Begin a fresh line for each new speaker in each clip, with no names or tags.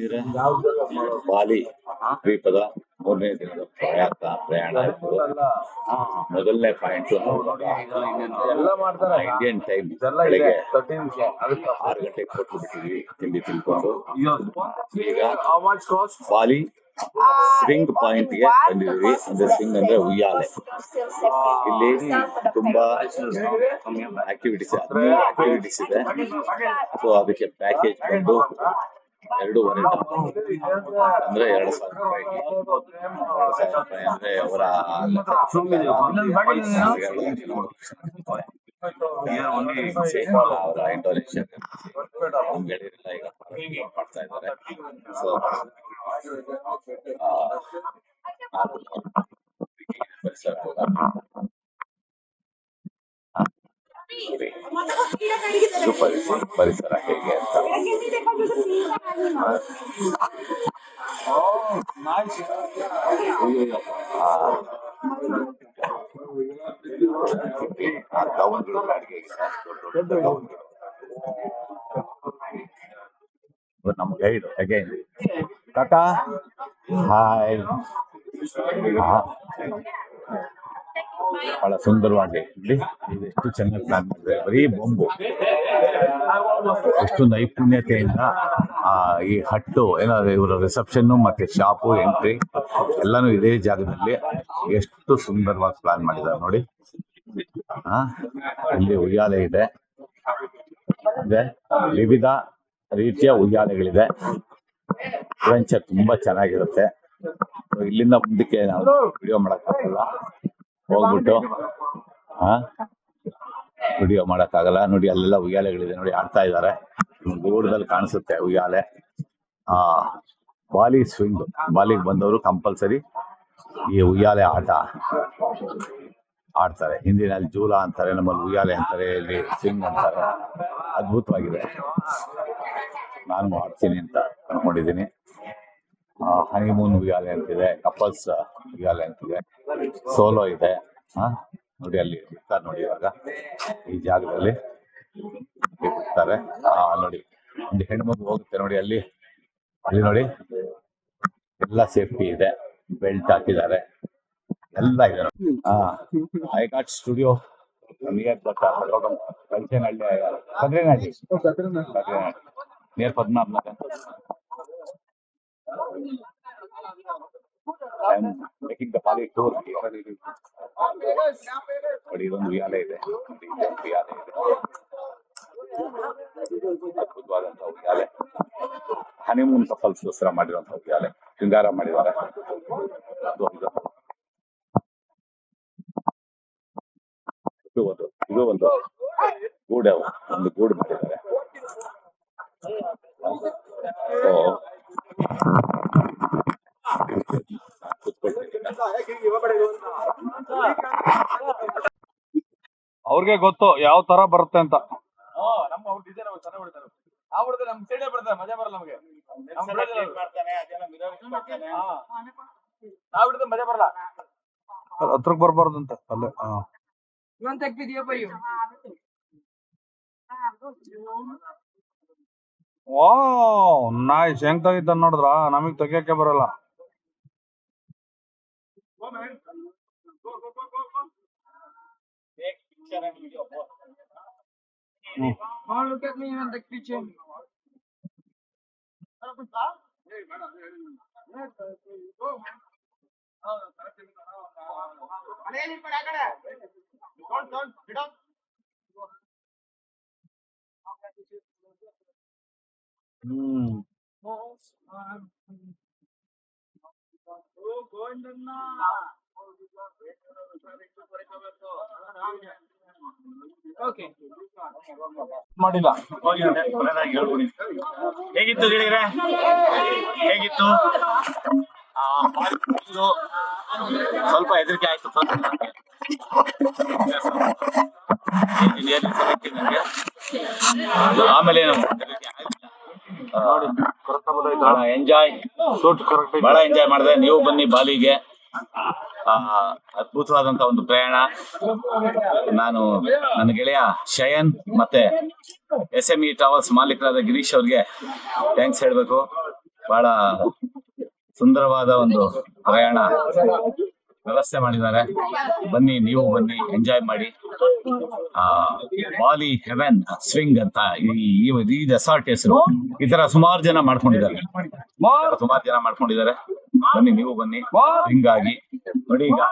ಇದ್ರೆ ಬಾಲಿ ದ್ವೀಪದ ಮೂರನೇ ದಿನದ ಪ್ರಯಾಣ ಪ್ರಯಾಣ ಮೊದಲನೇ ಪಾಯಿಂಟ್ ಇಂಡಿಯನ್ ಟೈಮ್ ಬೆಳಿಗ್ಗೆ ಆರು ಗಂಟೆಗೆ ಕೊಟ್ಟು ಬಿಟ್ಟಿದ್ವಿ ತಿಂಡಿ ತಿನ್ಕೊಂಡು. ಈಗ ಬಾಲಿ ಸ್ವಿಂಗ್ ಪಾಯಿಂಟ್ಗೆ ಬಂದಿದ್ವಿ ಅಂದ್ರೆ ಸ್ವಿಂಗ್ ಅಂದ್ರೆ ಉಯ್ಯಾಲೆ. ಇಲ್ಲಿ ತುಂಬಾ ಆಕ್ಟಿವಿಟೀಸ್ ಆಕ್ಟಿವಿಟೀಸ್ ಇದೆ. ಸೊ ಅದಕ್ಕೆ ಪ್ಯಾಕೇಜ್ ಬಂದು ಎರಡೂವರೆ ಅಂದ್ರೆ ಎರಡು ಸಾವಿರ ರೂಪಾಯಿ ಎರಡು ಸಾವಿರ ರೂಪಾಯಿ ಅಂದ್ರೆ ಅವರ ಅವರ ಇಂಡೋನೇಷಿಯಾ ನಮ್ಮ ಗೆಳೆಯರೆಲ್ಲ ಈಗ ಮಾಡ್ತಾ ಇದ್ದಾರೆ ಸೊ ಪರಿಸರ ಕೂಡ ಇದು ಪರಿಸರ ಪರಿಸರ ಹೇಗೆ ಅಂತ ಆ ಗೌನ್ಗಳು ಅಡಿಗೆಗೆ ದೊಡ್ಡ ದೊಡ್ಡ ಗೌನ್ಗಳು ಇವ್ರು ನಮ್ಮ ಗೈಡ್ ಅಗೈನ್ ಕಾಕಾ ಹಾಯ್ ಬಹಳ ಸುಂದರವಾಗಿ ಇಲ್ಲಿ ಎಷ್ಟು ಚೆನ್ನಾಗಿ ಪ್ಲಾನ್ ಮಾಡಿದೆ ಬರೀ ಬೊಂಬು. ಎಷ್ಟು ನೈಪುಣ್ಯತೆಯಿಂದ ಈ ಹಟ್ಟು, ಏನಾದ್ರೆ ಇವರ ರಿಸೆಪ್ಷನ್ ಮತ್ತೆ ಶಾಪು ಎಂಟ್ರಿ ಎಲ್ಲಾನು ಇದೇ ಜಾಗದಲ್ಲಿ ಎಷ್ಟು ಸುಂದರವಾಗಿ ಪ್ಲಾನ್ ಮಾಡಿದ್ದಾರೆ ನೋಡಿ. ಆ, ಇಲ್ಲಿ ಉಯ್ಯಾಲೆ ಇದೆ. ವಿವಿಧ ರೀತಿಯ ಉಯ್ಯಾಲೆಗಳಿದೆ. ಅಡ್ವೆಂಚರ್ ತುಂಬಾ ಚೆನ್ನಾಗಿರುತ್ತೆ. ಇಲ್ಲಿಂದ ಮುಂದಕ್ಕೆ ನಾವು ವಿಡಿಯೋ ಮಾಡಕ್ಕಾಗಲ್ಲ. ಹೋಗ್ಬಿಟ್ಟು. ಹಾ? ವಿಡಿಯೋ ಮಾಡಕ್ಕಾಗಲ್ಲ. ನೋಡಿ ಅಲ್ಲೆಲ್ಲ ಉಯ್ಯಾಲೆಗಳಿದೆ. ನೋಡಿ ಆಡ್ತಾ ಇದ್ದಾರೆ. ದೂರದಲ್ಲಿ ಕಾಣಿಸುತ್ತೆ ಉಯ್ಯಾಲೆ. ಆ ಬಾಲಿ ಸ್ವಿಂಗ್ ಬಾಲಿಗೆ ಬಂದವರು ಕಂಪಲ್ಸರಿ ಈ ಉಯ್ಯಾಲೆ ಆಟ ಆಡ್ತಾರೆ. ಹಿಂದಿನಲ್ಲಿ ಜೂಲ ಅಂತಾರೆ ನಮ್ಮಲ್ಲಿ ಉಯ್ಯಾಲೆ ಅಂತಾರೆ ಇಲ್ಲಿ ಸ್ವಿಂಗ್ ಅಂತಾರೆ. ಅದ್ಭುತವಾಗಿದೆ. ನಾನು ಆಡ್ತೀನಿ ಅಂತ ಅನ್ಕೊಂಡಿದ್ದೀನಿ. ಹನಿಮೂನ್ ಉಯ್ಯಾಲೆ ಅಂತಿದೆ. ಕಪಲ್ಸ್ ಉಯ್ಯಾಲೆ ಅಂತಿದೆ. ಸೋಲೋ ಇದೆ. ನೋಡಿ ಅಲ್ಲಿ ಬಿಡ್ತಾರೆ ನೋಡಿ ಇವಾಗ. ಈ ಜಾಗದಲ್ಲಿ ಬಿಡ್ತಾರೆ ಆ, ನೋಡಿ, ಒಂದು ಹೆಣ್ಮಗು ಹೋಗುತ್ತೆ ನೋಡಿ ಅಲ್ಲಿ. ಅಲ್ಲಿ ನೋಡಿ, ಎಲ್ಲ ಸೇಫ್ಟಿ ಇದೆ. ಬೆಲ್ಟ್ ಹಾಕಿದ್ದಾರೆ. ಎಲ್ಲ ಇದೆ ಆ I got studio, near Kalchanahalli Kadrenahalli Kadrenahalli near Padmanabha I am making the poly tour ನೋಡಿ ಇದೊಂದು ಉಯ್ಯಾಲೆ ಇದೆ ನೋಡಿ ಇದೊಂದು ಉಯ್ಯಾಲೆ ಇದೆ ಅದ್ಭುತವಾದಂತಹ ಉಯ್ಯಾಲೆ ಹನಿಮೂನ್ ಕಪಲ್ಸ್ಗೋಸ್ಕರ ಮಾಡಿರುವಂತಹ ಉಯ್ಯಾಲೆ ಶೃಂಗಾರ ಮಾಡಿದ್ದಾರೆ ಅದು ಇದು. ಇದು ಒಂದು ಇದು ಒಂದು ಗೂಡು ಒಂದು ಗೂಡು ಮಾಡಿದ್ದಾರೆ ಸೊ
ಅವ್ರಿಗೆ ಗೊತ್ತು ಯಾವ ತರ ಬರುತ್ತೆ ಅಂತ.
ನಮ್ಮ ಅವ್ರ ಡಿಸೈನ್ ಅವ್ರು ಚೆನ್ನಾಗಿ ಹೊಡಿತಾರೆ. ನೋಡಿದ್ರ ಹೊಡೆದ್ರೆ ನಮ್ ಸೈಡೇ ಬರ್ತಾರೆ ಮಜಾ ಬರಲ್ಲ ನಮಗೆ. ನಾವ್ ಹಿಡಿದ್ರೆ ಮಜಾ ಬರಲ್ಲ.
ಹತ್ರಕ್ ಬರ್ಬಾರ್ದು ಅಂತ ಅಲ್ಲೇ
to take video for you?
Wow nice ಹೆಂಗ್ haven't look at me in
the kitchen. Don't, don't, get up. Hmm. Oh, go
in
the now.
ಮಾಡಿಲ್ಲ.
ಹೇಗಿತ್ತು ಗೆಳೆಯರೆ? ಹೇಗಿತ್ತು? ಸ್ವಲ್ಪ ಹೆದರಿಕೆ ಆಯ್ತು. ಆಮೇಲೆ ಎಂಜಾಯ್ ಹೆದರಿಕೆ ಆಗ್ಲಿಲ್ಲ. ಎಂಜಾಯ್ ಬಹಳ ಎಂಜಾಯ್ ಮಾಡಿದೆ. ನೀವು ಬನ್ನಿ ಬಾಲಿಗೆ. ಅದ್ಭುತವಾದಂತ ಒಂದು ಪ್ರಯಾಣ. ನಾನು, ನನ್ನ ಗೆಳೆಯ ಶಯನ್ ಮತ್ತೆ ಎಸ್ ಎಂ ಇ ಟ್ರಾವೆಲ್ಸ್ ಮಾಲೀಕರಾದ ಗಿರೀಶ್ ಅವ್ರಿಗೆ ಥ್ಯಾಂಕ್ಸ್ ಹೇಳ್ಬೇಕು.
ಬಹಳ ಸುಂದರವಾದ ಒಂದು ಪ್ರಯಾಣ ವ್ಯವಸ್ಥೆ ಮಾಡಿದ್ದಾರೆ. ಬನ್ನಿ, ನೀವು ಬನ್ನಿ ಎಂಜಾಯ್ ಮಾಡಿ. ಆ ಬಾಲಿ ಹೆವೆನ್ ಸ್ವಿಂಗ್ ಅಂತ ಈ ರೆಸಾರ್ಟ್ ಹೆಸರು. ಈ ತರ ಸುಮಾರು ಜನ ಮಾಡ್ಕೊಂಡಿದ್ದಾರೆ. ಸುಮಾರು ಜನ ಮಾಡ್ಕೊಂಡಿದ್ದಾರೆ. ಬನ್ನಿ ನೀವು ಬನ್ನಿ. ಹಿಂಗಾಗಿ ನೋಡಿ ಈಗ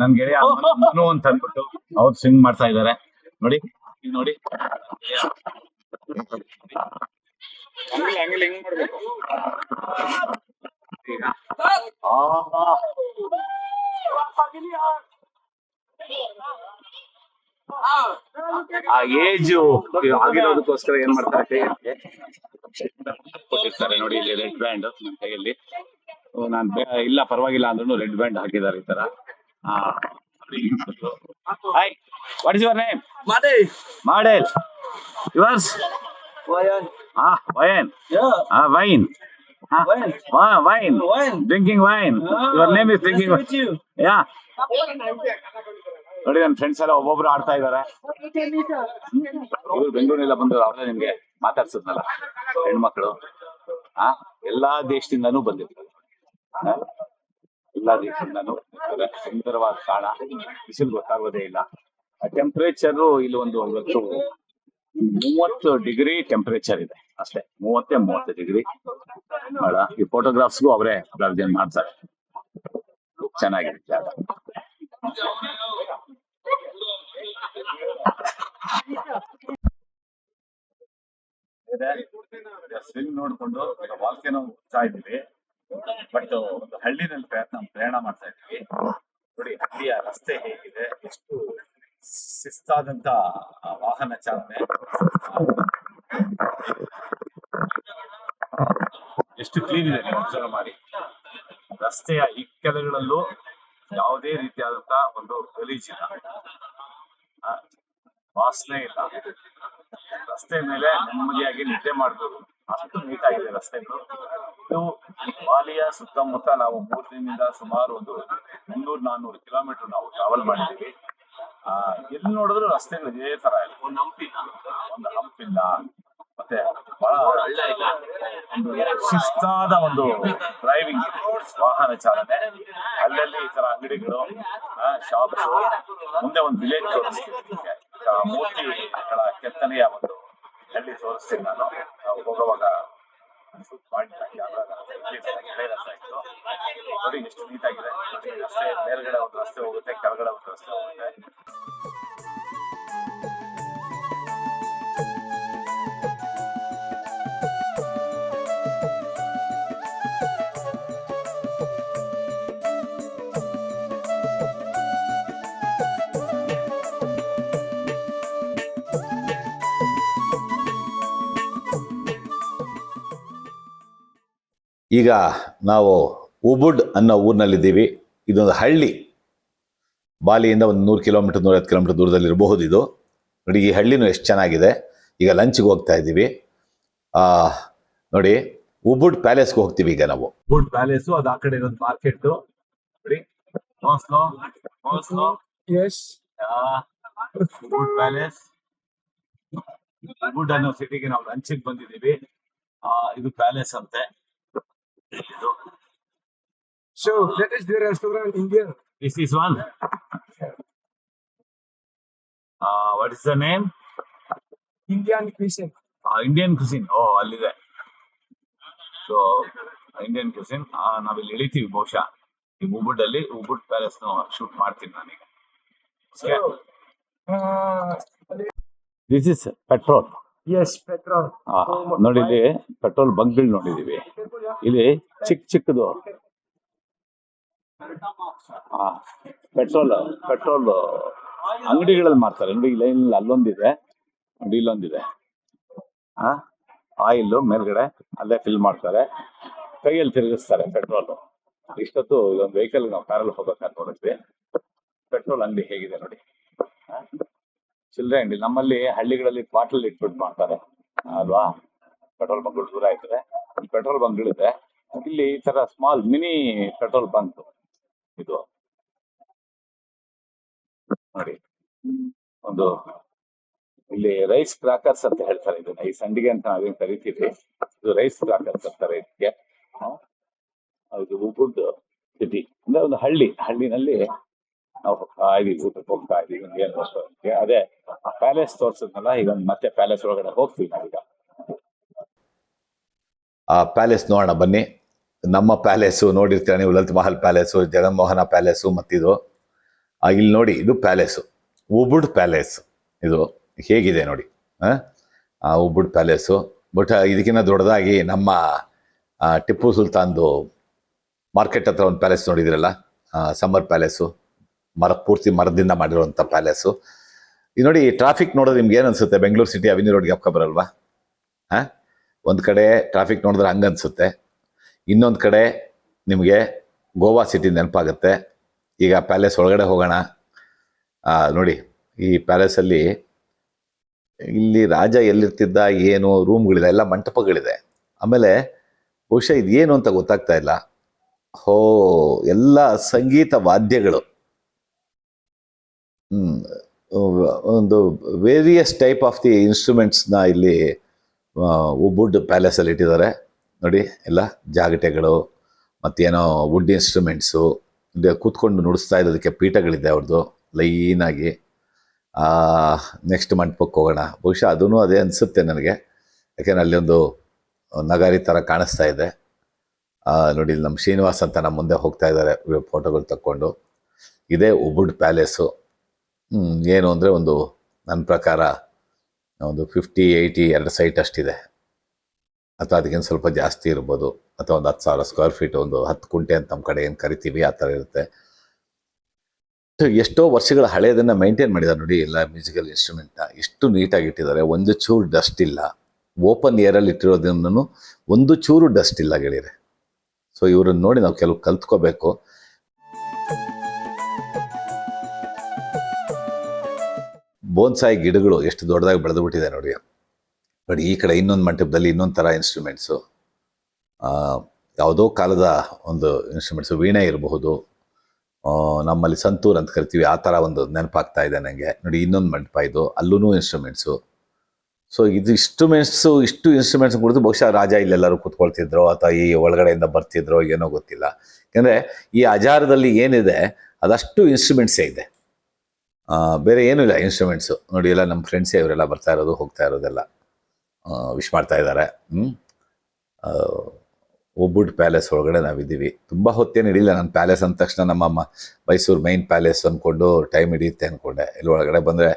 ನನ್ ಗೆಳೆಯ ಮನು ಅಂತ ಅಂದ್ಬಿಟ್ಟು ಅವ್ರು ಸಿಂಗ್ ಮಾಡ್ತಾ ಇದ್ದಾರೆ ನೋಡಿ ನೋಡಿ. ಈಗ ಆ ಆ ಏಜ್ ಆಗಿರೋದಕ್ಕೋಸ್ಕರ ಏನ್ ಮಾಡ್ತಾರೆ ಕೊಟ್ಟಿರ್ತಾರೆ ನೋಡಿ ಇಲ್ಲಿ ರೆಡ್ ಬ್ಯಾಂಡ್ ನಮ್ಮ ಕೈಯಲ್ಲಿ. ನಾನು ಇಲ್ಲ ಪರವಾಗಿಲ್ಲ ಅಂದ್ರೂ ರೆಡ್ ಬ್ಯಾಂಡ್ ಹಾಕಿದ್ದಾರೆ ಈ ತರ. Hi what is your name
Mate.
Model yours
wine.
ಹಾ ವೈನ್
Yeah.
ಹಾ
wine. Wine.
Drinking
wine.
Your
name is drinking.
ಯಾ ನೋಡಿ ನನ್ನ ಫ್ರೆಂಡ್ಸ್ ಎಲ್ಲ ಒಬ್ಬೊಬ್ರು ಆಡ್ತಾ ಇದಾರೆ. ಇವ್ರು ಬೆಂಗಳೂರಿನೆಲ್ಲ ಬಂದ್ರು ಅವ್ರನ್ನ ನಿಮ್ಗೆ ಮಾತಾಡ್ಸದ್ನಲ್ಲ. ಹೆಣ್ಮಕ್ಳು. ಆ ಎಲ್ಲಾ ದೇಶದಿಂದಾನು ಬಂದಿರ್ತಾರೆ ಆ? ಎಲ್ಲಾ ರೀತಿಯಿಂದ. ಸುಂದರವಾದ ಕಾಣ ಬಿಸಿಲು ಗೊತ್ತಾಗೋದೇ ಇಲ್ಲ. ಟೆಂಪರೇಚರ್ ಇಲ್ಲಿ ಒಂದು ಇವತ್ತು ಮೂವತ್ತು ಡಿಗ್ರಿ ಟೆಂಪರೇಚರ್ ಇದೆ. ಅಷ್ಟೇ, ಮೂವತ್ತೇ ಮೂವತ್ತು ಡಿಗ್ರಿ. ಬಹಳ ಈ ಫೋಟೋಗ್ರಾಫ್ಸ್ಗೂ ಅವರೇ ಪ್ರಾವಿಷನ್ ಮಾಡ್ತಾರೆ. ಚೆನ್ನಾಗಿದೆ ಜಾಗ ಸ್ವಿಂಗ್ ನೋಡ್ಕೊಂಡು ವಾಲ್ಕೆನೋ ಹೋಗ್ತಾ ಇದ್ವಿ ಬಟ್ ಒಂದು ಹಳ್ಳಿನಲ್ಲಿ ಪ್ರಯತ್ನ ಪ್ರಯಾಣ ಮಾಡ್ತಾ ಇದ್ವಿ. ನೋಡಿ, ಹಳ್ಳಿಯ ರಸ್ತೆ ಹೇಗಿದೆ? ಎಷ್ಟು ಶಿಸ್ತಾದಂತ ವಾಹನ ಚಾಲನೆ. ಎಷ್ಟು ಕ್ಲೀನ್ ಇದೆ ಅಬ್ಸರ್ವ್ ಮಾಡಿ. ರಸ್ತೆಯ ಇಕ್ಕೆಲಗಳಲ್ಲೂ ಯಾವುದೇ ರೀತಿಯಾದಂತ ಒಂದು ಗಲೀಜ್ ಇಲ್ಲ. ವಾಸನೆ ಇಲ್ಲ. ರಸ್ತೆ ಮೇಲೆ ನೆಮ್ಮದಿಯಾಗಿ ನಿದ್ದೆ ಮಾಡಬೇಕು ಅಷ್ಟು ನೀಟಾಗಿದೆ ರಸ್ತೆಗಳು. ಇದು ಬಾಲಿಯ ಸುತ್ತಮುತ್ತ ನಾವು ಮೂರು ದಿನದಿಂದ ಸುಮಾರು ಒಂದು ಮುನ್ನೂರ್ ನಾನ್ನೂರು ಕಿಲೋಮೀಟರ್ ನಾವು ಟ್ರಾವೆಲ್ ಮಾಡಿದ್ದೀವಿ ಆ ಎಲ್ಲಿ ನೋಡಿದ್ರು ರಸ್ತೆಗಳು ಇದೇ ತರ ಇದೆ. ಒಂದು ಹಂಪಿಲ್ಲ ಒಂದು ಹಂಪಿಲ್ಲ ಮತ್ತೆ ಬಹಳ ಒಂದು ಶಿಸ್ತಾದ ಒಂದು ಡ್ರೈವಿಂಗ್ ವಾಹನ ಚಾಲನೆ. ಅಲ್ಲಲ್ಲಿ ಈ ತರ ಅಂಗಡಿಗಳು ಶಾಪ್ಸ್ ಮುಂದೆ ಒಂದು ವಿಲೇಜ್ ತೋರಿಸ್ತೀನಿ. ಆ ಮೂರ್ತಿಗಳ ಕೆತ್ತನೆಯ ಒಂದು ಹಳ್ಳಿ ತೋರಿಸ್ತೀನಿ ನಾನು. ಹೋಗುವಾಗ ಮಾಡಿಲ್ಲ ಕ್ಯಾಮ್ರಾದ ಹಳೆ ರಸ್ತೆ ಇತ್ತು ನೋಡಿ ಎಷ್ಟು ನೀಟಾಗಿದೆ ಅಷ್ಟೇ ಮೇಲ್ಗಡೆ ಒಂದು ರಸ್ತೆ ಹೋಗುತ್ತೆ ಕೆಳಗಡೆ ಒಂದು ರಸ್ತೆ ಹೋಗುತ್ತೆ
ಈಗ ನಾವು ಉಬುಡ್ ಅನ್ನೋ ಊರಿನಲ್ಲಿದ್ದೀವಿ. ಇದೊಂದು ಹಳ್ಳಿ. ಬಾಲಿಯಿಂದ ಒಂದು ನೂರು ಕಿಲೋಮೀಟರ್ ನೂರೈವತ್ತು ಕಿಲೋಮೀಟರ್ ದೂರದಲ್ಲಿರಬಹುದು ಇದು. ನೋಡಿ ಈ ಹಳ್ಳಿನೂ ಎಷ್ಟು ಚೆನ್ನಾಗಿದೆ. ಈಗ ಲಂಚ್ಗೆ ಹೋಗ್ತಾ ಇದ್ದೀವಿ. ಆ, ನೋಡಿ ಉಬುಡ್ ಪ್ಯಾಲೇಸ್ಗೆ ಹೋಗ್ತೀವಿ ಈಗ ನಾವು. ಉಬುಡ್ ಪ್ಯಾಲೇಸು ಅದು ಆ ಕಡೆ ಇರೋದು ಮಾರ್ಕೆಟ್ ನೋಡಿ.
ಉಬುಡ್ ಪ್ಯಾಲೇಸ್. ಉಬುಡ್ ಅನ್ನೋ ಸಿಟಿಗೆ ನಾವು ಲಂಚಿಗೆ ಬಂದಿದ್ದೀವಿ. ಆ, ಇದು ಪ್ಯಾಲೇಸ್ ಅಂತೆ.
So that is the restaurant India.
This is one. Uh, what is the name?
Indian cuisine.
Uh, Indian cuisine. Oh, ಅಲ್ಲಿದೆ. ಸೊ ಇಂಡಿಯನ್ ಕ್ಯೂಸಿನ್ ನಾವಿಲ್ಲಿ ಇಳಿತೀವಿ ಬಹುಶಃ ಈ ಉಬುಡ್ ಅಲ್ಲಿ ಉಬುಡ್ ಪ್ಯಾಲೇಸ್ ಶೂಟ್ ಮಾಡ್ತೀನಿ ನಾನೀಗ
Uh,
this is petrol
Yes, petrol
ನೋಡಿ ಇಲ್ಲಿ ಪೆಟ್ರೋಲ್ ಬಂಕ್ಗಳು ನೋಡಿದೀವಿ. ಇಲ್ಲಿ ಚಿಕ್ಕ ಚಿಕ್ಕದು. ಪೆಟ್ರೋಲ್ ಪೆಟ್ರೋಲ್ ಅಂಗಡಿಗಳಲ್ಲಿ ಮಾರ್ತಾರೆ. ನೋಡಿ ಲೈನ್ ಅಲ್ಲೊಂದಿದೆ. ನೋಡಿ ಇಲ್ಲೊಂದಿದೆ. ಆಯಿಲ್ ಮೇಲ್ಗಡೆ ಅಲ್ಲೇ ಫಿಲ್ ಮಾಡ್ತಾರೆ. ಕೈಯಲ್ಲಿ ತಿರುಗಿಸ್ತಾರೆ ಪೆಟ್ರೋಲ್ ಇಷ್ಟೊತ್ತು ಇದೊಂದು ವೆಹಿಕಲ್ ನಾವು ಕಾರಲ್ಲಿ ಹೋಗ್ಬೇಕಾದ್ರೆ ನೋಡಿದ್ವಿ. ಪೆಟ್ರೋಲ್ ಅಂಗಡಿ ಹೇಗಿದೆ ನೋಡಿ? ಚಿಲ್ಲರೆ ಅಂಗಡಿ. ನಮ್ಮಲ್ಲಿ ಹಳ್ಳಿಗಳಲ್ಲಿ ಬಾಟಲ್ ಇಟ್ಬಿಟ್ಟು ಮಾಡ್ತಾರೆ. ಅಲ್ವಾ? ಪೆಟ್ರೋಲ್ ಬಂಕ್ಗಳು ದೂರ ಆಯ್ತದೆ. ಪೆಟ್ರೋಲ್ ಬಂಕ್ಗಳಿದೆ. ಇಲ್ಲಿ ಈ ತರ ಸ್ಮಾಲ್ ಮಿನಿ ಪೆಟ್ರೋಲ್ ಬಂಕ್ ಇದು. ನೋಡಿ. ಒಂದು ಇಲ್ಲಿ ರೈಸ್ ಕ್ರಾಕರ್ಸ್ ಅಂತ ಹೇಳ್ತಾರೆ ಇದನ್ನ. ಈ ಸಂಡಿಗೆ ಅಂತ ನಾವೇನು ಕರಿತೀವಿ, ಇದು ರೈಸ್ ಕ್ರಾಕರ್ಸ್ ಅಂತಾರೆ ಇದಕ್ಕೆ ಇದು ಉಬ್ಬುಡ್ ಸಿಟಿ ಅಂದ್ರೆ
ಒಂದು ಹಳ್ಳಿ. ಹಳ್ಳಿನಲ್ಲಿ ನಾವು ಊಟಕ್ಕೆ ಹೋಗ್ತಾ ಇದೀವಿ ಒಂದು ಏನು ರೆಸ್ಟೋರೆಂಟ್ಗೆ ಅದೇ, ಪ್ಯಾಲೇಸ್ ತೋರ್ಸಿದ್ನಲ್ಲ, ಈಗ ಮತ್ತೆ ಪ್ಯಾಲೇಸ್ ಒಳಗಡೆ ಹೋಗ್ತೀವಿ ನಾವೀಗ.
ಆ ಪ್ಯಾಲೇಸ್ ನೋಡೋಣ, ಬನ್ನಿ. ನಮ್ಮ ಪ್ಯಾಲೇಸು ನೋಡಿರ್ತೀರ ನೀವು? ಲಲಿತ್ ಮಹಲ್ ಪ್ಯಾಲೇಸು, ಜಗನ್ಮೋಹನ ಪ್ಯಾಲೇಸು ಮತ್ತಿದು. ಇಲ್ಲಿ ನೋಡಿ, ಇದು ಪ್ಯಾಲೇಸು. ಉಬುಡ್ ಪ್ಯಾಲೇಸ್. ಇದು ಹೇಗಿದೆ ನೋಡಿ? ಆ? ಉಬುಡ್ ಪ್ಯಾಲೇಸು. ಬಟ್ ಇದಕ್ಕಿಂತ ದೊಡ್ಡದಾಗಿ ನಮ್ಮ ಟಿಪ್ಪು ಸುಲ್ತಾನ್ದು ಮಾರ್ಕೆಟ್ ಹತ್ರ ಒಂದು ಪ್ಯಾಲೇಸ್ ನೋಡಿದಿರಲ್ಲ ಸಮ್ಮರ್ ಪ್ಯಾಲೇಸು. ಮರ, ಪೂರ್ತಿ ಮರದಿಂದ ಮಾಡಿರುವಂಥ ಪ್ಯಾಲೇಸು ಇದು ನೋಡಿ ಟ್ರಾಫಿಕ್ ನೋಡಿದ್ರೆ ನಿಮ್ಗೆ ಏನು ಅನ್ಸುತ್ತೆ? ಬೆಂಗಳೂರು ಸಿಟಿ ಅವಿನಿ ರೋಡ್ಗೆ ಅಪ್ಕ ಬರಲ್ವಾ ಹಾಂ? ಒಂದು ಕಡೆ ಟ್ರಾಫಿಕ್ ನೋಡಿದ್ರೆ ಹಂಗೆ ಅನಿಸುತ್ತೆ. ಇನ್ನೊಂದು ಕಡೆ ನಿಮಗೆ ಗೋವಾ ಸಿಟಿ ನೆನಪಾಗುತ್ತೆ. ಈಗ ಪ್ಯಾಲೇಸ್ ಒಳಗಡೆ ಹೋಗೋಣ. ನೋಡಿ, ಈ ಪ್ಯಾಲೇಸಲ್ಲಿ ಇಲ್ಲಿ ರಾಜ ಎಲ್ಲಿರ್ತಿದ್ದ, ಏನು ರೂಮ್ಗಳಿದೆ ಎಲ್ಲ ಮಂಟಪಗಳಿದೆ. ಆಮೇಲೆ ಬಹುಶಃ ಇದೇನು ಅಂತ ಗೊತ್ತಾಗ್ತಾ ಇಲ್ಲ. ಹೋ, ಎಲ್ಲ ಸಂಗೀತ ವಾದ್ಯಗಳು. ಒಂದು ವೇರಿಯಸ್ ಟೈಪ್ ಆಫ್ ದಿ ಇನ್ಸ್ಟ್ರೂಮೆಂಟ್ಸ್ನ ಇಲ್ಲಿ ವುಡ್ ಪ್ಯಾಲೇಸಲ್ಲಿ ಇಟ್ಟಿದ್ದಾರೆ. ನೋಡಿ, ಎಲ್ಲ ಜಾಗಟೆಗಳು, ಮತ್ತೇನೋ ವುಡ್ ಇನ್ಸ್ಟ್ರೂಮೆಂಟ್ಸು ಕೂತ್ಕೊಂಡು ನುಡಿಸ್ತಾ ಇರೋದಕ್ಕೆ ಪೀಠಗಳಿದೆ ಅವ್ರದ್ದು ಲೈನಾಗಿ ನೆಕ್ಸ್ಟ್ ಮಂಟಪಕ್ಕೆ ಹೋಗೋಣ. ಬಹುಶಃ ಅದೂ ಅದೇ ಅನಿಸುತ್ತೆ ನನಗೆ. ಯಾಕೆಂದ್ರೆ ಅಲ್ಲಿ ಒಂದು ನಗಾರಿ ಥರ ಕಾಣಿಸ್ತಾ ಇದೆ. ನೋಡಿ ನಮ್ಮ ಶ್ರೀನಿವಾಸ್ ಅಂತ ನಮ್ಮ ಮುಂದೆ ಹೋಗ್ತಾ ಇದ್ದಾರೆ ಫೋಟೋಗಳು ತಕ್ಕೊಂಡು. ಇದೇ ಉಬುಡ್ ಪ್ಯಾಲೇಸು ಏನು ಅಂದರೆ ಒಂದು ನನ್ನ ಪ್ರಕಾರ ಒಂದು ಫಿಫ್ಟಿ ಏಯ್ಟಿ ಎರಡು ಸೈಟ್ ಅಷ್ಟಿದೆ. ಅಥವಾ ಅದಕ್ಕಿಂತ ಸ್ವಲ್ಪ ಜಾಸ್ತಿ ಇರ್ಬೋದು. ಅಥವಾ ಒಂದು ಹತ್ತು ಸಾವಿರ ಸ್ಕ್ವೇರ್ ಫೀಟ್ ಒಂದು ಹತ್ತು ಕುಂಟೆ ಅಂತ ನಮ್ಮ ಕಡೆ ಏನು ಕರಿತೀವಿ, ಆ ಥರ ಇರುತ್ತೆ. ಸೊ ಎಷ್ಟೋ ವರ್ಷಗಳ ಹಳೆಯದನ್ನು ಮೈಂಟೈನ್ ಮಾಡಿದ್ದಾರೆ ನೋಡಿ, ಎಲ್ಲ ಮ್ಯೂಸಿಕಲ್ ಇನ್ಸ್ಟ್ರೂಮೆಂಟ್ನ ಎಷ್ಟು ನೀಟಾಗಿ ಇಟ್ಟಿದ್ದಾರೆ. ಒಂದು ಚೂರು ಡಸ್ಟ್ ಇಲ್ಲ. ಓಪನ್ ಏರಲ್ಲಿ ಇಟ್ಟಿರೋದ್ರಿಂದ ಒಂದು ಚೂರು ಡಸ್ಟ್ ಇಲ್ಲ ಗೆಳೆಯರೆ. ಸೊ ಇವರನ್ನು ನೋಡಿ ನಾವು ಕೆಲವು ಕಲ್ತ್ಕೋಬೇಕು. ಬೋನ್ಸಾಯಿ ಗಿಡಗಳು ಎಷ್ಟು ದೊಡ್ಡದಾಗಿ ಬೆಳೆದು ಬಿಟ್ಟಿದೆ ನೋಡಿ ಬಟ್ ಈ ಕಡೆ ಇನ್ನೊಂದು ಮಂಟಪದಲ್ಲಿ ಇನ್ನೊಂದು ಥರ ಇನ್ಸ್ಟ್ರೂಮೆಂಟ್ಸು ಯಾವುದೋ ಕಾಲದ ಒಂದು ಇನ್ಸ್ಟ್ರೂಮೆಂಟ್ಸು ವೀಣೆ ಇರಬಹುದು. ನಮ್ಮಲ್ಲಿ ಸಂತೂರ್ ಅಂತ ಕರಿತೀವಿ, ಆ ಥರ ಒಂದು ನೆನಪಾಗ್ತಾ ಇದೆ ನನಗೆ ನೋಡಿ, ಇನ್ನೊಂದು ಮಂಟಪ ಇದು ಅಲ್ಲೂ ಇನ್ಸ್ಟ್ರೂಮೆಂಟ್ಸು ಸೊ ಇದು ಇನ್ಸ್ಟ್ರೂಮೆಂಟ್ಸು ಇಷ್ಟು ಇನ್ಸ್ಟ್ರೂಮೆಂಟ್ಸ್ ಕುಡಿದು ಬಹುಶಃ ರಾಜ ಇಲ್ಲೆಲ್ಲರೂ ಕೂತ್ಕೊಳ್ತಿದ್ರು, ಅಥವಾ ಈ ಒಳಗಡೆಯಿಂದ ಬರ್ತಿದ್ರೋ ಏನೋ ಗೊತ್ತಿಲ್ಲ. ಯಾಕಂದರೆ, ಈ ಅಜಾರದಲ್ಲಿ ಏನಿದೆ, ಅದಷ್ಟು ಇನ್ಸ್ಟ್ರೂಮೆಂಟ್ಸೇ ಇದೆ. ಬೇರೆ ಏನೂ ಇಲ್ಲ ಇನ್ಸ್ಟ್ರೂಮೆಂಟ್ಸು ನೋಡಿ ಎಲ್ಲ ನಮ್ಮ ಫ್ರೆಂಡ್ಸೇ ಇವರೆಲ್ಲ ಬರ್ತಾ ಇರೋದು ಹೋಗ್ತಾ ಇರೋದೆಲ್ಲ ವಿಶ್ ಮಾಡ್ತಾ ಇದ್ದಾರೆ. ಒಬ್ಬುಡ್ ಪ್ಯಾಲೇಸ್ ಒಳಗಡೆ ನಾವಿದ್ದೀವಿ. ತುಂಬ ಹೊತ್ತೇನು ಹಿಡಿಲ್ಲ ನನ್ನ ಪ್ಯಾಲೇಸ್ ಅಂದ ತಕ್ಷಣ ನಮ್ಮ ಮೈಸೂರು ಮೈನ್ ಪ್ಯಾಲೇಸ್ ಅಂದ್ಕೊಂಡು ಟೈಮ್ ಹಿಡಿಯುತ್ತೆ ಅಂದ್ಕೊಂಡೆ ಇಲ್ಲಿ ಒಳಗಡೆ ಬಂದರೆ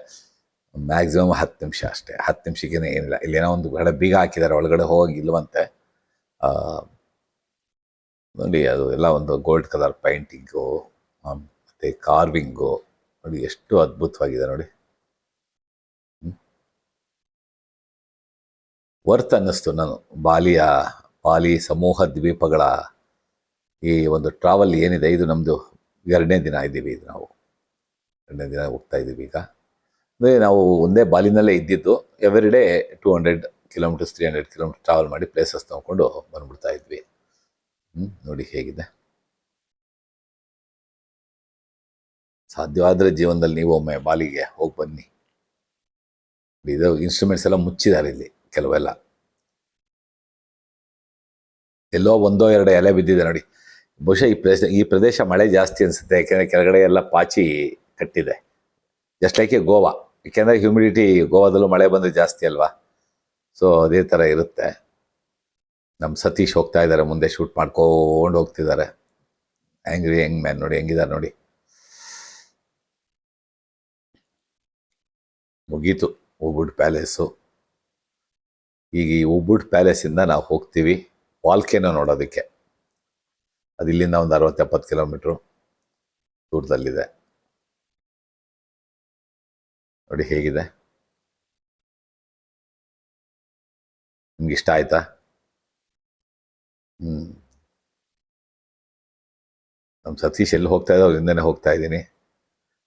ಮ್ಯಾಕ್ಸಿಮಮ್ ಹತ್ತು ನಿಮಿಷ ಅಷ್ಟೇ. ಹತ್ತು ನಿಮಿಷಕ್ಕೇನೆ ಏನಿಲ್ಲ. ಇಲ್ಲೇನೋ ಒಂದು ಕಡೆ ಬೀಗ ಹಾಕಿದ್ದಾರೆ ಒಳಗಡೆ ಹೋಗಿಲ್ವಂತೆ ಆ, ನೋಡಿ ಅದು ಎಲ್ಲ ಒಂದು ಗೋಲ್ಡ್ ಕಲರ್ ಪೈಂಟಿಂಗು ಮತ್ತು ಕಾರ್ವಿಂಗು ನೋಡಿ, ಎಷ್ಟು ಅದ್ಭುತವಾಗಿದೆ ನೋಡಿ. ವರ್ತ್ ಅನ್ನಿಸ್ತು ನಾನು. ಬಾಲಿಯ, ಬಾಲಿ ಸಮೂಹ ದ್ವೀಪಗಳ ಈ ಒಂದು ಟ್ರಾವೆಲ್ ಏನಿದೆ, ಇದು ನಮ್ಮದು ಎರಡನೇ ದಿನ ಇದ್ದೀವಿ ಇದು ನಾವು. ಎರಡನೇ ದಿನ ಹೋಗ್ತಾ ಇದ್ದೀವಿ ಈಗ. ಅಂದರೆ ನಾವು ಒಂದೇ ಬಾಲಿನಲ್ಲೇ ಇದ್ದಿದ್ದು every day two hundred kilometres three hundred kilometre travel ಮಾಡಿ ಪ್ಲೇಸಸ್ ತೊಗೊಂಡು ಬಂದ್ಬಿಡ್ತಾ ಇದ್ವಿ. ಹ್ಞೂ ನೋಡಿ ಹೇಗಿದೆ. ಸಾಧ್ಯವಾದರೆ ಜೀವನದಲ್ಲಿ ನೀವು ಒಮ್ಮೆ ಬಾಲಿಗೆ ಹೋಗಿ ಬನ್ನಿ. ಇದು ಇನ್ಸ್ಟ್ರೂಮೆಂಟ್ಸ್ ಎಲ್ಲ ಮುಚ್ಚಿದ್ದಾರೆ ಇಲ್ಲಿ ಕೆಲವೆಲ್ಲ. ಎಲ್ಲೋ ಒಂದೋ ಎರಡು ಎಲೆ ಬಿದ್ದಿದೆ ನೋಡಿ. ಬಹುಶಃ ಈ ಪ್ರದೇಶ ಈ ಪ್ರದೇಶ ಮಳೆ ಜಾಸ್ತಿ ಅನಿಸುತ್ತೆ, ಯಾಕೆಂದರೆ ಕೆಳಗಡೆ ಎಲ್ಲ ಪಾಚಿ ಕಟ್ಟಿದೆ. ಜಸ್ಟ್ ಲೈಕ್ ಎ ಗೋವಾ, ಯಾಕೆಂದರೆ ಹ್ಯೂಮಿಡಿಟಿ ಗೋವಾದಲ್ಲೂ ಮಳೆ ಬಂದರೆ ಜಾಸ್ತಿ ಅಲ್ವಾ? ಸೊ ಅದೇ ಥರ ಇರುತ್ತೆ. ನಮ್ಮ ಸತೀಶ್ ಹೋಗ್ತಾ ಇದ್ದಾರೆ, ಮುಂದೆ ಶೂಟ್ ಮಾಡ್ಕೊಂಡು ಹೋಗ್ತಿದ್ದಾರೆ. ಆ್ಯಂಗ್ರಿ ಹೆಂಗ್ ಮ್ಯಾನ್ ನೋಡಿ, ಹೆಂಗಿದ್ದಾರೆ ನೋಡಿ. ಮುಗೀತು ಉಬುಡ್ ಪ್ಯಾಲೇಸು. ಈಗ ಈ ಉಬುಡ್ ಪ್ಯಾಲೇಸಿಂದ ನಾವು ಹೋಗ್ತೀವಿ ವಾಲ್ಕೆನೋ ನೋಡೋದಕ್ಕೆ. ಅದು ಇಲ್ಲಿಂದ ಒಂದು ಅರವತ್ತೆಪ್ಪತ್ತು ಕಿಲೋಮೀಟ್ರು ದೂರದಲ್ಲಿದೆ. ನೋಡಿ ಹೇಗಿದೆ? ನಿಮ್ಗೆ ಇಷ್ಟ ಆಯ್ತಾ? ಹ್ಞೂ ನಮ್ಮ ಸತೀಶ್ ಎಲ್ಲಿ ಹೋಗ್ತಾ ಇದ್ದೋ ಅವ್ರಿಂದನೇ ಹೋಗ್ತಾ ಇದ್ದೀನಿ.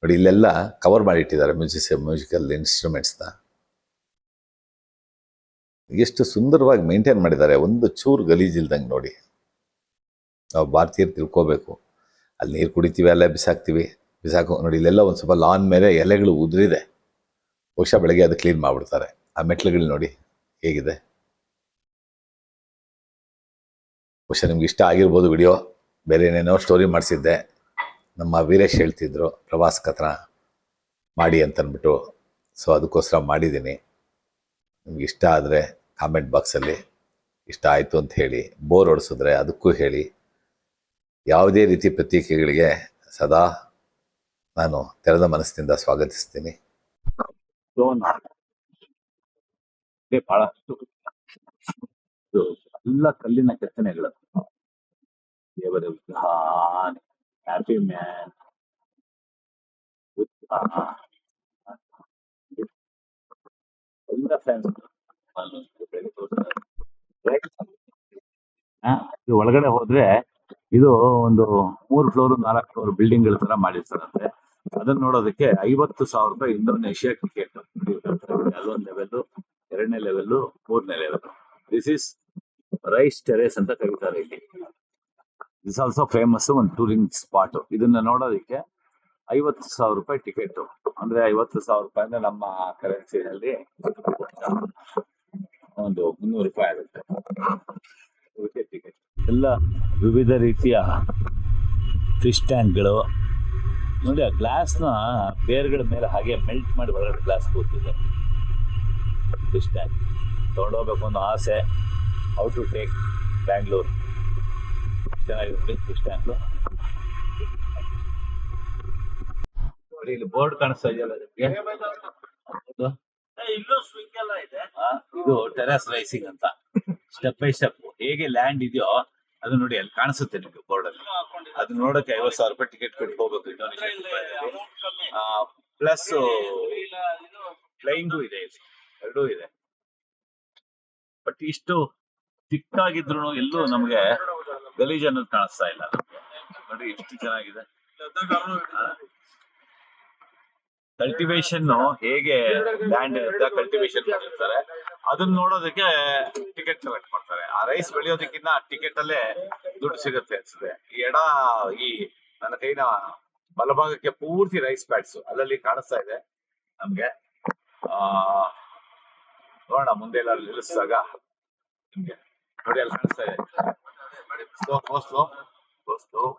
ನೋಡಿ, ಇಲ್ಲೆಲ್ಲ ಕವರ್ ಮಾಡಿಟ್ಟಿದ್ದಾರೆ ಮ್ಯೂಸಿಕ್ ಮ್ಯೂಸಿಕಲ್ ಇನ್ಸ್ಟ್ರೂಮೆಂಟ್ಸ್ನ ಎಷ್ಟು ಸುಂದರವಾಗಿ ಮೇಂಟೈನ್ ಮಾಡಿದ್ದಾರೆ. ಒಂದು ಚೂರು ಗಲೀಜಿಲ್ದಂಗೆ ನೋಡಿ. ನಾವು ಭಾರತೀಯರು ತಿಳ್ಕೋಬೇಕು. ಅಲ್ಲಿ ನೀರು ಕುಡಿತೀವಿ, ಅಲ್ಲ ಬಿಸಾಕ್ತೀವಿ. ಬಿಸಾಕೋ, ನೋಡಿ, ಇಲ್ಲೆಲ್ಲ ಒಂದು ಸ್ವಲ್ಪ ಲಾನ್ ಮೇಲೆ ಎಲೆಗಳು ಉದುರಿದೆ. ಬಹುಶಃ ಬೆಳಗ್ಗೆ ಅದು ಕ್ಲೀನ್ ಮಾಡಿಬಿಡ್ತಾರೆ. ಆ ಮೆಟ್ಲುಗಳು ನೋಡಿ ಹೇಗಿದೆ. ಬಹುಶಃ ನಿಮ್ಗೆ ಇಷ್ಟ ಆಗಿರ್ಬೋದು ವಿಡಿಯೋ. ಬೇರೆ ಏನೇನೋ ಸ್ಟೋರಿ ಮಾಡಿಸಿದ್ದೆ.
ನಮ್ಮ ವೀರೇಶ್ ಹೇಳ್ತಿದ್ರು, ಪ್ರವಾಸ ಕಥನ ಮಾಡಿ ಅಂತನ್ಬಿಟ್ಟು. ಸೊ ಅದಕ್ಕೋಸ್ಕರ ಮಾಡಿದ್ದೀನಿ. ನಿಮ್ಗೆ ಇಷ್ಟ ಆದರೆ ಕಾಮೆಂಟ್ ಬಾಕ್ಸಲ್ಲಿ ಇಷ್ಟ ಆಯಿತು ಅಂತ ಹೇಳಿ ಬೋರ್ ಹೊಡೆಸಿದ್ರೆ ಅದಕ್ಕೂ ಹೇಳಿ. ಯಾವುದೇ ರೀತಿ ಪ್ರತೀಕೆಗಳಿಗೆ ಸದಾ ನಾನು ತೆರೆದ ಮನಸ್ಸಿನಿಂದ ಸ್ವಾಗತಿಸ್ತೀನಿ.
ಬಹಳಷ್ಟು ಎಲ್ಲ ಕಲ್ಲಿನ ಕೆತ್ತನೆಗಳು. ದೇವರ ವಿಗ್ರಹ ಹ್ಯಾಪಿ ಮ್ಯಾನ್ ಎಲ್ಲ ಆ, ಇದು ಒಳಗಡೆ ಹೋದ್ರೆ ಇದು ಒಂದು ಮೂರು ಫ್ಲೋರ್ ನಾಲ್ಕು ಫ್ಲೋರ್ ಬಿಲ್ಡಿಂಗ್ಗಳ ತರ ಮಾಡಿರ್ತಾರಂತೆ. ಅದನ್ನ ನೋಡೋದಕ್ಕೆ ಐವತ್ತು ಸಾವಿರ ರೂಪಾಯಿ ಇಂಡೋನೇಷಿಯಾ ಕ್ರಿಕೆಟ್ ಅದೊಂದು ಲೆವೆಲ್ ಎರಡನೇ ಲೆವೆಲ್ ಮೂರನೇ level this is rice terrace ಅಂತ ಕರೀತಾರೆ ಇಲ್ಲಿ. ದಿಸ್ ಆಲ್ಸೋ ಫೇಮಸ್ ಒಂದು ಟೂರಿಂಗ್ ಸ್ಪಾಟ್ ಇದನ್ನ ನೋಡೋದಕ್ಕೆ ಐವತ್ತು ಸಾವಿರ ರೂಪಾಯಿ ಟಿಕೆಟ್ ಅಂದ್ರೆ ಐವತ್ತು ಸಾವಿರ ರೂಪಾಯಿ ಅಂದ್ರೆ ನಮ್ಮ ಕರೆನ್ಸಿನಲ್ಲಿ ಒಂದು ಮುನ್ನೂರು ರೂಪಾಯಿ ಆಗುತ್ತೆ. ಟಿಕೆಟ್ ಎಲ್ಲ ವಿವಿಧ ರೀತಿಯ ಫಿಶ್ ಟ್ಯಾಂಕ್ಗಳು ನೋಡಿ, ಆ ಗ್ಲಾಸ್ನ ಬೇರ್ಗಳ ಮೇಲೆ ಹಾಗೆ ಮೆಲ್ಟ್ ಮಾಡಿ ಒಳಗಡೆ ಗ್ಲಾಸ್ ಕೂತಿದೆ. ಫಿಶ್ ಟ್ಯಾಂಕ್ ತೊಗೊಂಡೋಗ್ಬೇಕು ಅನ್ನೋ ಆಸೆ. ಹೌ ಟು ಟೇಕ್ ಬ್ಯಾಂಗ್ಳೂರ್ ಚೆನ್ನಾಗಿದೆ ಇಷ್ಟ ಅಂತ ನೋಡಿ ಇಲ್ಲಿ ಬೋರ್ಡ್ ಕಾಣಿಸ್ತಾ ಇದೆಯಲ್ಲ ನಿಮ್ಗೆ? ಇದು. ಟೆರಸ್ ರೈಸಿಂಗ್ ಅಂತ. ಸ್ಟೆಪ್ ಬೈ ಸ್ಟೆಪ್ ಹೇಗೆ ಲ್ಯಾಂಡ್ ಇದೆಯೋ ಅದು ನೋಡಿ ಅಲ್ಲಿ ಕಾಣಿಸುತ್ತೆ ನಿಮ್ಗೆ ಬೋರ್ಡ್ ಅಲ್ಲಿ. ಅದು ನೋಡಕ್ಕೆ ಐವತ್ತು ಸಾವಿರ ರೂಪಾಯಿ ಟಿಕೆಟ್ ಕೊಟ್ಟು ಹೋಗ್ಬೇಕು ಇಂಡೋನೇಷಿಯಾ ಪ್ಲಸ್ ಫ್ಲೈಯಿಂಗು ಇದೆ ಎರಡೂ ಇದೆ. ಬಟ್ ಇಷ್ಟು ಚಿಕ್ಕಾಗಿದ್ರು ಎಲ್ಲೂ ನಮ್ಗೆ ಗಲೀಜ್ ಅನ್ನೋದು ಕಾಣಿಸ್ತಾ ಇಲ್ಲ. ನೋಡಿ ಎಷ್ಟು ಚೆನ್ನಾಗಿದೆ. ಕಲ್ಟಿವೇಶನ್ ಹೇಗೆ ಲ್ಯಾಂಡ್ ಇರುತ್ತೆ ಕಲ್ಟಿವೇಶನ್ ಮಾಡಿರ್ತಾರೆ. ಅದನ್ನ ನೋಡೋದಕ್ಕೆ ಟಿಕೆಟ್ ಕಲೆಕ್ಟ್ ಮಾಡ್ತಾರೆ. ಆ ರೈಸ್ ಬೆಳೆಯೋದಕ್ಕಿಂತ ಟಿಕೆಟ್ ಅಲ್ಲೇ ದುಡ್ಡು ಸಿಗುತ್ತೆ ಅನ್ಸುತ್ತೆ. ಎಡ, ಈ ನನ್ನ ಕೈನ ಬಲಭಾಗಕ್ಕೆ ಪೂರ್ತಿ ರೈಸ್ ಪ್ಯಾಡ್ಸ್ ಅಲ್ಲಲ್ಲಿ ಕಾಣಿಸ್ತಾ ಇದೆ ನಮ್ಗೆ. ಆ, ನೋಡೋಣ, ಮುಂದೆ ಎಲ್ಲ ನಿಲ್ಲಿಸಿದಾಗ ನಿಮ್ಗೆ. Royal Hansa Stockholm, Oslo, Oslo,